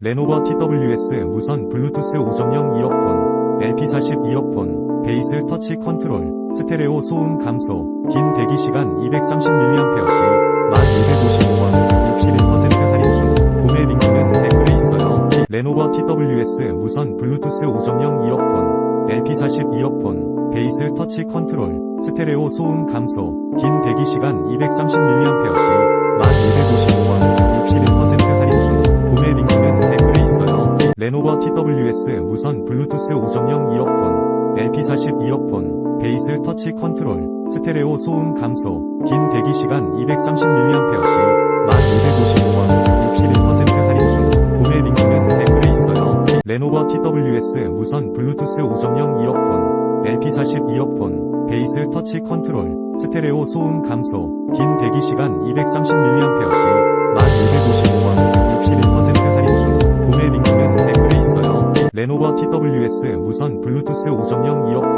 레노버 TWS 무선 블루투스 5.0 이어폰, LP40 이어폰, 베이스 터치 컨트롤, 스테레오 소음 감소, 긴 대기 시간 230mAh 시 1,255원, 61% 할인 중, 구매 링크는 댓글에 있어요. 레노버 TWS 무선 블루투스 5.0 이어폰, LP40 이어폰, 베이스 터치 컨트롤, 스테레오 소음 감소, 긴 대기 시간 230mAh 시 1,255원, 레노버 TWS 무선 블루투스 5.0 이어폰, LP40 이어폰, 베이스 터치 컨트롤, 스테레오 소음 감소, 긴 대기 시간 230mAh 시 1,255원, 61% 할인 중, 구매 링크는 댓글에 있어요. 레노버 TWS 무선 블루투스 5.0 이어폰, LP40 이어폰, 베이스 터치 컨트롤, 스테레오 소음 감소, 긴 대기 시간 230mAh 시 레노버 TWS 무선 블루투스 5.0 이어폰